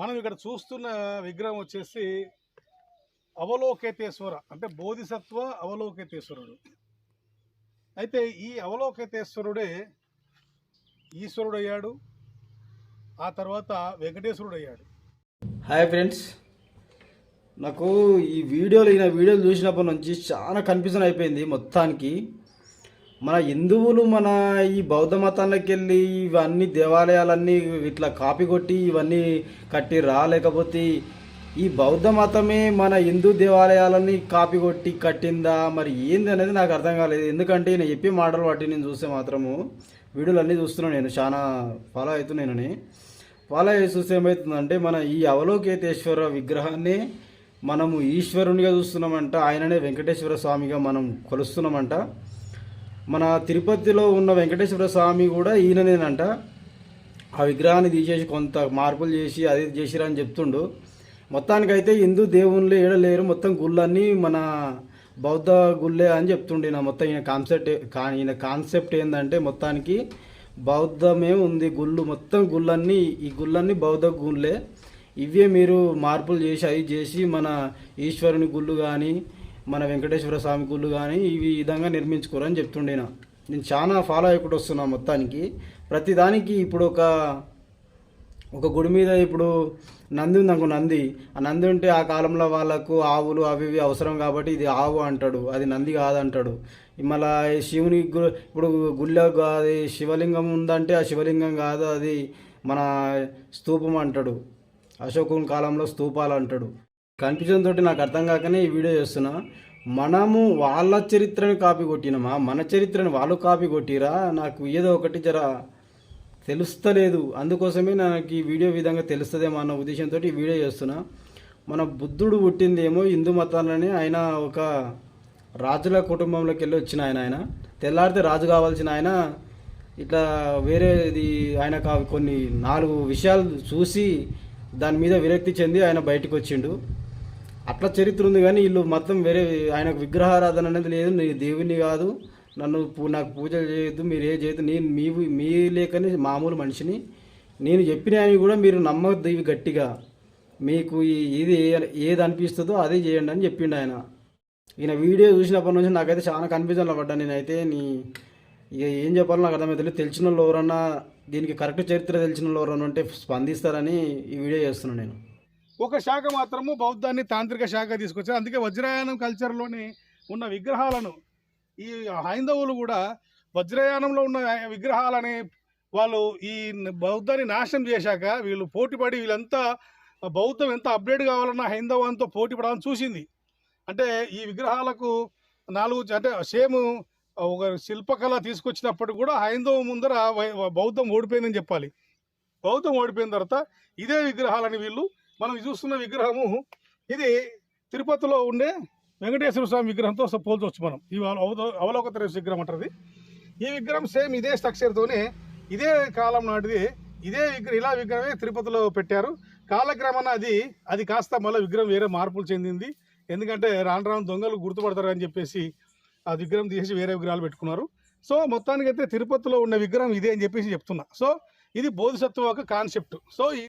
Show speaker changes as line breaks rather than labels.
మనం ఇక్కడ చూస్తున్న విగ్రహం వచ్చేసి అవలోకేతేశ్వర అంటే బోధిసత్వ అవలోకేతేశ్వరుడు. అయితే ఈ అవలోకేతేశ్వరుడే ఈశ్వరుడు అయ్యాడు ఆ తర్వాత వెంకటేశ్వరుడు అయ్యాడు
హాయ్ ఫ్రెండ్స్. నాకు ఈ వీడియోలు ఈయన వీడియోలు చూసినప్పటి నుంచి చాలా కన్ఫ్యూజన్ అయిపోయింది మొత్తానికి. మన హిందువులు మన ఈ బౌద్ధ మతానికి వెళ్ళి ఇవన్నీ దేవాలయాలన్నీ ఇట్లా కాపీ కొట్టి ఇవన్నీ కట్టి లేకపోతే ఈ బౌద్ధ మతమే మన హిందూ దేవాలయాలన్నీ కాపీ కొట్టి కట్టిందా? మరి ఏంది అనేది నాకు అర్థం కాలేదు. ఎందుకంటే నేను చెప్పే మాటలు వాటిని నేను చూస్తే మాత్రము వీడియోలు అన్నీ చూస్తున్నాను నేను. చాలా ఫాలో అవుతున్నాను ఫాలో అయ్యి చూస్తే ఏమవుతుందంటే మన ఈ అవలోకేతేశ్వర విగ్రహాన్ని మనము ఈశ్వరునిగా చూస్తున్నామంట. ఆయననే వెంకటేశ్వర స్వామిగా మనం కొలుస్తున్నామంట. మన తిరుపతిలో ఉన్న వెంకటేశ్వర స్వామి కూడా ఈయననేనంట. ఆ విగ్రహాన్ని తీసేసి కొంత మార్పులు చేసి అది చేసిరని చెప్తుండు. మొత్తానికైతే హిందూ దేవుళ్ళు ఏడ లేరు మొత్తం గుళ్ళన్నీ మన బౌద్ధ గుళ్ళే అని చెప్తుండే నా మొత్తం ఈయన కాన్సెప్ట్ ఈయన కాన్సెప్ట్ ఏంటంటే మొత్తానికి బౌద్ధమే ఉంది. గుళ్ళు మొత్తం గుళ్ళన్నీ ఈ గుళ్ళన్నీ బౌద్ధ గుళ్ళే. ఇవే మీరు మార్పులు చేసి అవి చేసి మన ఈశ్వరుని గుళ్ళు కానీ మన వెంకటేశ్వర స్వామి గుళ్ళు కానీ ఈ విధంగా నిర్మించుకోరని చెప్తుండేనా నేను చాలా ఫాలో అయ్యకుండా వస్తున్నా మొత్తానికి. ప్రతిదానికి ఇప్పుడు ఒక ఒక గుడి మీద ఇప్పుడు నంది ఉంది అనుకో నంది. ఆ నంది ఉంటే ఆ కాలంలో వాళ్ళకు ఆవులు అవి ఇవి అవసరం కాబట్టి ఇది ఆవు అంటాడు అది నంది కాదంటాడు. మళ్ళా శివుని ఇప్పుడు గుళ్ళ అది శివలింగం ఉందంటే ఆ శివలింగం కాదు అది మన స్తూపం అంటాడు. అశోకుని కాలంలో స్తూపాలు అంటాడు. కన్ఫ్యూజన్ తోటి నాకు అర్థం కాకనే ఈ వీడియో చేస్తున్నా. మనము వాళ్ళ చరిత్రని కాపీ కొట్టినమా? మన చరిత్రని వాళ్ళు కాపీ కొట్టిరా? నాకు ఏదో ఒకటి జర తెలుస్తలేదు. అందుకోసమే నాకు ఈ వీడియో విధంగా తెలుస్తుందేమో అన్న ఉద్దేశంతో ఈ వీడియో చేస్తున్నా. మన బుద్ధుడు పుట్టిందేమో హిందూ మతాలని ఆయన ఒక రాజుల కుటుంబంలోకి వెళ్ళి వచ్చిన ఆయన ఆయన. తెల్లారితే రాజు కావాల్సిన ఆయన. ఇట్లా వేరేది ఆయన కొన్ని నాలుగు విషయాలు చూసి దాని మీద విరక్తి చెంది ఆయన బయటకు వచ్చిండు. అట్లా చరిత్ర ఉంది కానీ వీళ్ళు మొత్తం వేరే ఆయనకు విగ్రహారాధన అనేది లేదు. నీ దేవుని కాదు. నన్ను నాకు పూజలు చేయొద్దు. మీరు ఏ చేయొద్దు. నేను మీ మీ లేకనే మామూలు మనిషిని. నేను చెప్పిన ఆయన కూడా మీరు నమ్మద్దు ఇవి గట్టిగా. మీకు ఇది ఏది అనిపిస్తుందో అదే చేయండి అని చెప్పిండు ఆయన. ఈయన వీడియో చూసినప్పటి నుంచి నాకైతే చాలా కన్ఫ్యూజన్లో పడ్డా నేనైతే. నీ ఇక ఏం చెప్పాలో నాకు అర్థమవుతుంది తెలిసిన వాళ్ళు ఎవరన్నా దీనికి కరెక్ట్ చరిత్ర తెలిసిన వాళ్ళు ఎవరన్నా ఉంటే స్పందిస్తారని ఈ వీడియో చేస్తున్నాను నేను.
ఒక శాఖ మాత్రము బౌద్ధాన్ని తాంత్రిక శాఖ తీసుకొచ్చారు. అందుకే వజ్రయానం కల్చర్లోని ఉన్న విగ్రహాలను ఈ హైందవులు కూడా వజ్రయానంలో ఉన్న విగ్రహాలని వాళ్ళు ఈ బౌద్ధాన్ని నాశనం చేశాక వీళ్ళు పోటీపడి వీళ్ళంతా బౌద్ధం ఎంత అప్డేట్ కావాలన్నా హైందవంతో పోటీ పడాలని చూసింది. అంటే ఈ విగ్రహాలకు నాలుగు అంటే సేమ్ ఒక శిల్పకళ తీసుకొచ్చినప్పుడు కూడా హైందవం ముందర బౌద్ధం ఓడిపోయిందని చెప్పాలి. బౌద్ధం ఓడిపోయిన తర్వాత ఇదే విగ్రహాలని వీళ్ళు మనం చూస్తున్న విగ్రహము ఇది తిరుపతిలో ఉండే వెంకటేశ్వర స్వామి విగ్రహంతో పోల్చవచ్చు మనం. ఈ అవలో- అవలోకత విగ్రహం అంటారు ఈ విగ్రహం సేమ్ ఇదే స్ట్రక్చర్తోనే ఇదే కాలం నాటిది ఇదే విగ్రహం ఇలా విగ్రహమే తిరుపతిలో పెట్టారు. కాలక్రమాన అది అది కాస్త మళ్ళీ విగ్రహం వేరే మార్పులు చెందింది. ఎందుకంటే రాను రాను దొంగలు గుర్తుపడతారు అని చెప్పేసి ఆ విగ్రహం తీసి వేరే విగ్రహాలు పెట్టుకున్నారు. సో మొత్తానికైతే తిరుపతిలో ఉన్న విగ్రహం ఇదే అని చెప్పేసి చెప్తున్నా. సో ఇది బోధిసత్వ ఒక కాన్సెప్ట్. సో ఈ